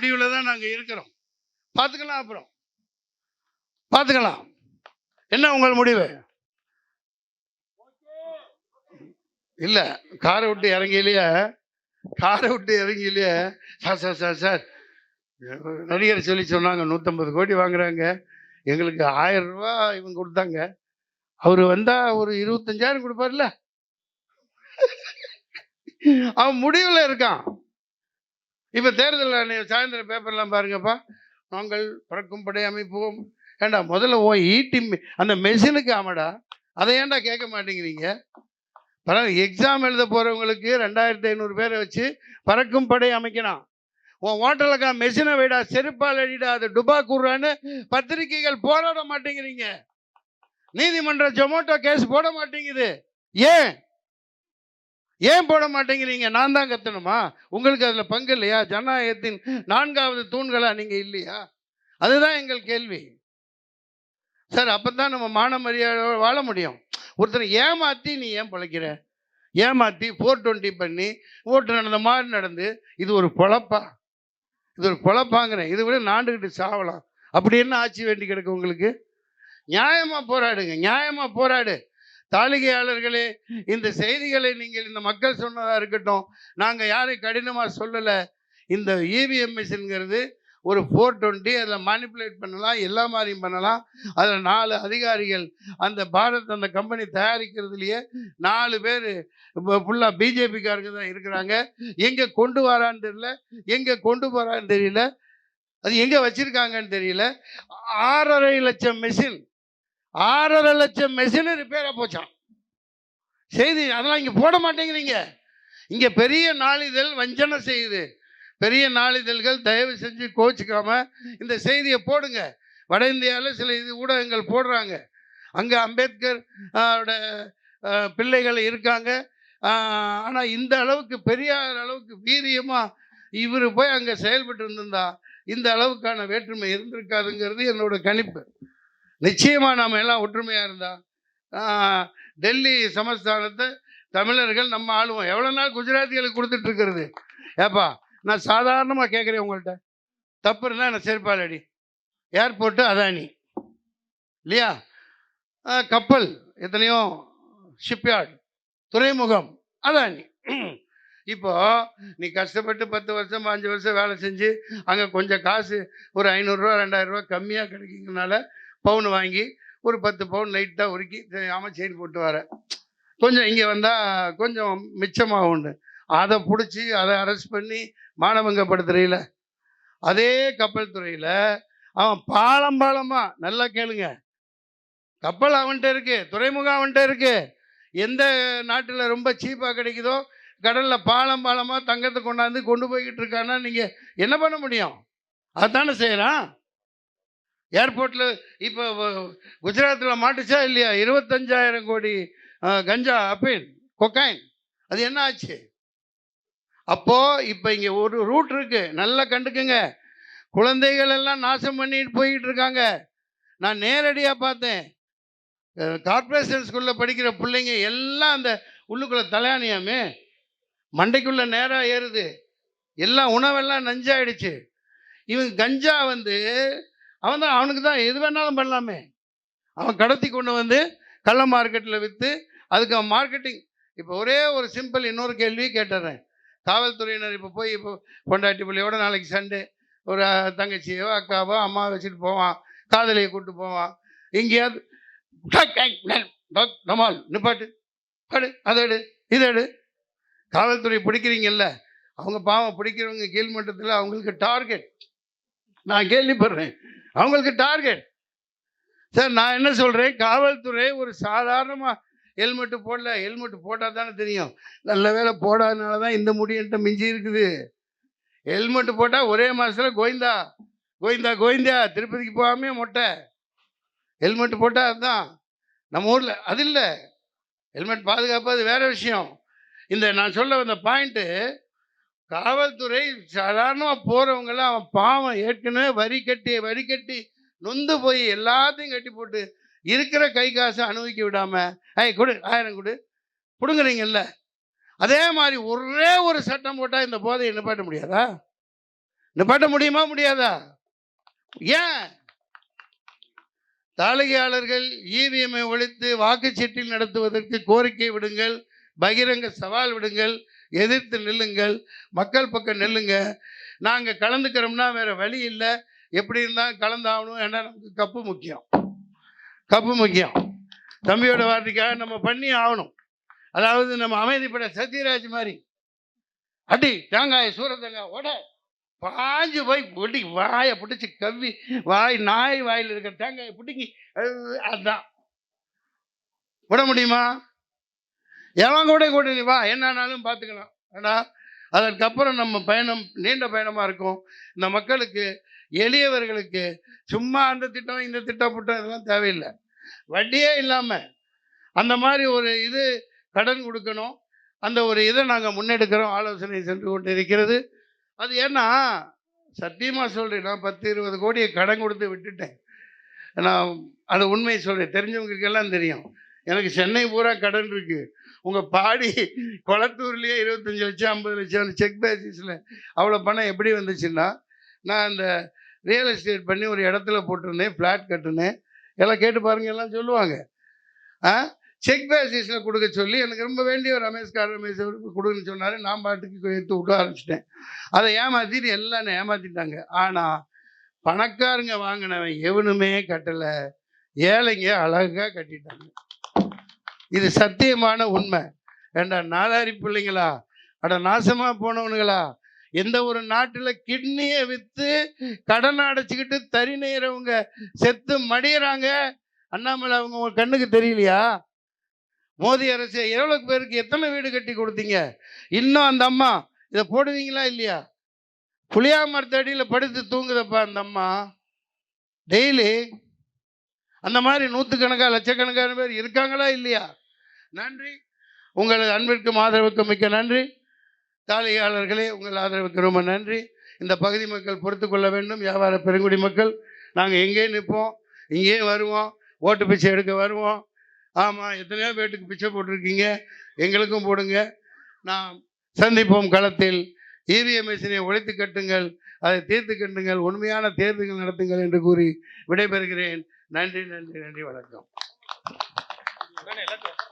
முடிவில் தான் நாங்கள் இருக்கிறோம். பார்த்துக்கலாம் அப்புறம். பார்த்துக்கலாம். என்ன உங்கள் முடிவு? இல்லை காரை விட்டு இறங்கிலேயே காரை விட்டு இறங்கிலேயே சார் சார் சார் சார் நடிகர் சொல்லி சொன்னாங்க நூற்றம்பது கோடி வாங்குறாங்க. எங்களுக்கு ஆயிரம் ரூபா இவங்க கொடுத்தாங்க. அவர் வந்தா ஒரு இருபத்தஞ்சாயிரம் கொடுப்பார்ல அவன் முடிவில் இருக்கான். இப்போ தேர்தல் ஆணையம் சாயந்தரம் பேப்பர்லாம் பாருங்கப்பா. நாங்கள் பறக்கும் படை அமைப்போம். ஏண்டா முதல்ல ஓ ஈட்டி மெ- அந்த மெஷினுக்கு ஆமாடா. அதை ஏன்டா கேட்க மாட்டேங்கிறீங்க? பரவாயில்ல எக்ஸாம் எழுத போகிறவங்களுக்கு ரெண்டாயிரத்தி ஐநூறு பேரை வச்சு பறக்கும் படை அமைக்கணும். உன் ஹோட்டலுக்கா மெஷினை வைடா செருப்பால் அடிடா அது டுபா கூடுறான்னு பத்திரிகைகள் போராட மாட்டேங்கிறீங்க. நீதிமன்ற ஜொமேட்டோ கேஸ் போட மாட்டேங்குது. ஏன்? ஏன் போட மாட்டேங்கிறீங்க? நான் தான் கத்தணுமா? உங்களுக்கு அதில் பங்கு இல்லையா? ஜனநாயகத்தின் நான்காவது தூண்களா நீங்கள் இல்லையா? அதுதான் எங்கள் கேள்வி. சார் அப்போ தான் நம்ம மான மரியாதை வாழ முடியும். ஒருத்தரை ஏமாற்றி நீ ஏன் பிழைக்கிற? ஏமாற்றி ஃபோர் டுவெண்ட்டி பண்ணி ஓட்டு நடந்த மாதிரி நடந்து இது ஒரு பொழப்பா? இது ஒரு பொழப்பாங்கிறேன் இது விட நாண்டுக்கிட்டு சாவலாம். அப்படி என்ன ஆட்சி வேண்டி கிடக்கு உங்களுக்கு? நியாயமாக போராடுங்க நியாயமாக போராடு. தாளிகையாளர்களே இந்த செய்திகளை நீங்கள் இந்த மக்கள் சொன்னதாக இருக்கட்டும் நாங்கள் யாரையும் கடினமாக சொல்லலை இந்த E இவிஎம் மிஷின்ங்கிறது ஒரு ஃபோர் டுவெண்ட்டி அதில் மேனிப்புலேட் பண்ணலாம் எல்லா மாதிரியும் பண்ணலாம். அதில் நாலு அதிகாரிகள் அந்த பாரத் அந்த கம்பெனி தயாரிக்கிறதுலையே நாலு பேர் இப்போ ஃபுல்லாக பிஜேபிக்காரங்க தான் இருக்கிறாங்க. எங்கே கொண்டு வரான்னு தெரியல எங்கே கொண்டு போகிறான்னு தெரியல அது எங்கே வச்சுருக்காங்கன்னு தெரியல. ஆறரை லட்சம் மெஷின் ஆறரை லட்சம் மெஷினு ரிப்பேராக போச்சான் செய்தி அதெல்லாம் இங்கே போட மாட்டேங்கிறீங்க. இங்கே பெரிய நாளிதழ் வஞ்சனை செய்யுது. பெரிய நாளிதழ்கள் தயவு செஞ்சு கோச்சிக்காம இந்த செய்தியை போடுங்க. வட இந்தியாவில் சில இது ஊடகங்கள் போடுறாங்க. அங்கே அம்பேத்கர் பிள்ளைகள் இருக்காங்க. ஆனால் இந்த அளவுக்கு பெரியார் அளவுக்கு வீரியமாக இவர் போய் அங்கே செயல்பட்டு இருந்திருந்தா இந்த அளவுக்கான வேற்றுமை இருந்திருக்காதுங்கிறது என்னோட கணிப்பு. நிச்சயமாக நாம் எல்லாம் ஒற்றுமையாக இருந்தா டெல்லி சமஸ்தானத்தை தமிழர்கள் நம்ம ஆளுவோம். எவ்வளோ நாள் குஜராத்திகளுக்கு கொடுத்துட்டு இருக்கிறது? ஏப்பா நான் சாதாரணமாக கேட்குறேன் உங்கள்கிட்ட தப்பு இருந்தால் நான் செருப்பால் ஏர்போர்ட்டு அதானி. இல்லையா? கப்பல் எத்தனையோ ஷிப்யார்டு துறைமுகம் அதானி. இப்போ நீ கஷ்டப்பட்டு பத்து வருஷம் பாஞ்சு வருஷம் வேலை செஞ்சு அங்கே கொஞ்சம் காசு ஒரு ஐநூறுரூவா ரெண்டாயிரரூவா கம்மியாக கிடைக்குங்கனால பவுன் வாங்கி ஒரு பத்து பவுன் லைட்டாக உருக்கி ஆமாம் செயின் போட்டு வரேன் கொஞ்சம் இங்கே வந்தால் கொஞ்சம் மிச்சமாக உண்டு அதை பிடிச்சி அதை அரெஸ்ட் பண்ணி மானபங்கப்படுத்துறையில். அதே கப்பல் துறையில் அவன் பாலம் பாலமாக நல்லா கேளுங்க. கப்பல் அவன்கிட்ட இருக்கு துறைமுகம் அவன்கிட்ட இருக்கு. எந்த நாட்டில் ரொம்ப சீப்பாக கிடைக்குதோ கடலில் பாலம் பாலமாக தங்கத்தை கொண்டாந்து கொண்டு போய்கிட்டு இருக்கான்னா நீங்கள் என்ன பண்ண முடியும்? அதானே செய்கிறான் ஏர்போர்ட்டில் இப்போ குஜராத்தில் மாட்டுச்சா இல்லையா? இருபத்தஞ்சாயிரம் கோடி கஞ்சா அப்பீன் கொக்கைன். அது என்ன ஆச்சு? அப்போது இப்போ இங்கே ஒரு ரூட் இருக்குது நல்லா கண்டுக்குங்க. குழந்தைகள் எல்லாம் நாசம் பண்ணிட்டு போய்கிட்டு இருக்காங்க. நான் நேரடியாக பார்த்தேன். கார்பரேஷன் ஸ்கூலில் படிக்கிற பிள்ளைங்க எல்லாம் அந்த உள்ளுக்குள்ளே தலையாணியாமே. மண்டைக்குள்ளே நேராக ஏறுது. எல்லாம் உணவெல்லாம் நஞ்சாயிடுச்சு. இவங்க கஞ்சா வந்து அவன் தான் அவனுக்கு தான் எது வேணாலும் பண்ணலாமே. அவன் கடத்தி கொண்டு வந்து கள்ள மார்க்கெட்டில் விற்று அதுக்கு அவன் மார்க்கெட்டிங் இப்போ ஒரே ஒரு சிம்பிள் இன்னொரு கேள்வி கேட்டுறேன். காவல்துறையினர் இப்போ போய் இப்போ பொண்டாட்டி பிள்ளையோட நாளைக்கு சண்டே ஒரு தங்கச்சியோ அக்காவோ அம்மாவை வச்சுட்டு போவான் காதலியை கூப்பிட்டு போவான். எங்கேயாவது டமால் நிப்பாட்டு. படு அதை எடு இதை எடு. காவல்துறை பிடிக்கிறீங்கல்ல அவங்க பாவம் பிடிக்கிறவங்க கீழ்மட்டத்தில் அவங்களுக்கு டார்கெட் நான் கேள்விப்படுறேன். அவங்களுக்கு டார்கெட் சார் நான் என்ன சொல்கிறேன் காவல்துறை ஒரு சாதாரணமாக ஹெல்மெட்டு போடல. ஹெல்மெட் போட்டால் தானே தெரியும். நல்ல வேலை போடாதனால தான் இந்த முடியன்ட்ட மிஞ்சி இருக்குது. ஹெல்மெட்டு போட்டால் ஒரே மாதத்தில் கோவிந்தா கோவிந்தா கோவிந்தா திருப்பதிக்கு போகாமே மொட்டை. ஹெல்மெட் போட்டால் அதுதான் நம்ம ஊரில் அது இல்லை. ஹெல்மெட் பாதுகாப்பு அது வேறு விஷயம். இந்த நான் சொல்ல வந்த பாயிண்ட்டு காவல்துறை சாதாரணமாக போகிறவங்கெல்லாம் அவன் பாவம் ஏற்கனவே வரி கட்டி வரி கட்டி நொந்து போய் எல்லாத்தையும் கட்டி போட்டு இருக்கிற கை காசை அனுபவிக்க விடாமல் ஐய் கொடு ஆயிரம் கொடு. பிடுங்குறீங்கல்ல? அதே மாதிரி ஒரே ஒரு சட்டம் போட்டால் இந்த போதையை நிப்பாட்ட முடியாதா? நிப்பாட்ட முடியுமா முடியாதா? ஏன்? தாளிகையாளர்கள் இவிஎம்ஐ ஒழித்து வாக்குச்சீட்டில் நடத்துவதற்கு கோரிக்கை விடுங்கள் பகிரங்க சவால் விடுங்கள் எதிர்த்து நில்லுங்கள் மக்கள் பக்கம் நில்லுங்க. நாங்கள் கலந்துக்கிறோம்னா வேற வழி இல்லை. எப்படி இருந்தாலும் கலந்தாகணும். ஏன்னா நமக்கு கப்பு முக்கியம். கப்பு முக்கியம். தம்பியோட வார்த்தைக்காக நம்ம பண்ணி ஆகணும். அதாவது நம்ம அமைதிப்பட சத்யராஜ் மாதிரி. அடி தேங்காய் சூரத்தங்காய் ஓட. பாஞ்சு போய் பிடி வாயை பிடிச்சி கவ்வி வாய் நாய் வாயில் இருக்கிற தேங்காயை பிடிங்கி அதுதான் விட முடியுமா? எவன் கூட கூட நீ வா என்னானாலும் பார்த்துக்கலாம் ஆனால் அதற்கப்புறம் நம்ம பயணம் நீண்ட பயணமாக இருக்கும். இந்த மக்களுக்கு எளியவர்களுக்கு சும்மா அந்த திட்டம் இந்த திட்டம் புட்டம் இதெல்லாம் தேவையில்லை. வட்டியே இல்லாமல் அந்த மாதிரி ஒரு இது கடன் கொடுக்கணும். அந்த ஒரு இதை நாங்கள் முன்னெடுக்கிறோம். ஆலோசனை சென்று கொண்டு இருக்கிறது அது ஏன்னா சத்தியமாக சொல்கிறேன் நான் பத்து இருபது கோடியை கடன் கொடுத்து விட்டுட்டேன். நான் அது உண்மையை சொல்கிறேன் தெரிஞ்சவங்களுக்கெல்லாம் தெரியும். எனக்கு சென்னை பூரா கடன் இருக்குது உங்கள் பாடி குளத்தூர்லேயே இருபத்தஞ்சி லட்சம் ஐம்பது லட்சம் செக் பேசிஸில் அவ்வளோ பணம் எப்படி வந்துச்சுன்னா நான் அந்த ரியல் எஸ்டேட் பண்ணி ஒரு இடத்துல போட்டிருந்தேன் ஃப்ளாட் கட்டினேன். எல்லாம் கேட்டு பாருங்கள் எல்லாம் சொல்லுவாங்க. ஆ? செக் பேசிஸில் கொடுக்க சொல்லி எனக்கு ரொம்ப வேண்டிய ஒரு ரமேஷ்கார் ரமேஷ் அவருக்கு கொடுன்னு சொன்னார். நான் பாட்டுக்கு எடுத்து விட ஆரம்பிச்சிட்டேன். அதை ஏமாற்றிட்டு எல்லாம் ஏமாற்றிட்டாங்க ஆனால் பணக்காரங்க வாங்கினவன் எவனுமே கட்டலை. ஏழைங்க அழகாக கட்டிட்டாங்க. இது சத்தியமான உண்மை. ஏண்டா நாலாரி பிள்ளைங்களா? அட நாசமாக போனவனுங்களா? எந்த ஒரு நாட்டில் கிட்னியை விற்று கடன் அடைச்சிக்கிட்டு தறி நெய்கிறவங்க செத்து மடியிறாங்க? அண்ணாமலை அவங்க உங்கள் கண்ணுக்கு தெரியலையா? மோதி அரசு எவ்வளோ பேருக்கு எத்தனை வீடு கட்டி கொடுத்தீங்க? இன்னும் அந்த அம்மா இதை போடுவீங்களா இல்லையா? புளியா மரத்தடியில் படுத்து தூங்குதப்பா அந்த அம்மா. டெய்லி. அந்த மாதிரி நூற்றுக்கணக்காக லட்சக்கணக்கான பேர் இருக்காங்களா இல்லையா? நன்றி. உங்களது அன்பிற்கும் ஆதரவுக்கும் மிக்க நன்றி. தாளிகையாளர்களே உங்கள் ஆதரவுக்கு ரொம்ப நன்றி. இந்த பகுதி மக்கள் பொறுத்து கொள்ள வேண்டும். வியாபார பெருங்குடி மக்கள் நாங்கள் எங்கே நிற்போம்? இங்கேயே வருவோம். ஓட்டு பிச்சை எடுக்க வருவோம். ஆமாம் எத்தனையோ பேட்டுக்கு பிச்சை போட்டிருக்கீங்க. எங்களுக்கும் போடுங்க. நாம் சந்திப்போம் களத்தில். இவிஎம் மிஷினை ஒழித்து கட்டுங்கள். அதை தீர்த்து கட்டுங்கள். உண்மையான தேர்தல்கள் நடத்துங்கள் என்று கூறி விடைபெறுகிறேன். நன்றி நன்றி நன்றி. வணக்கம். எல்லாத்தையும்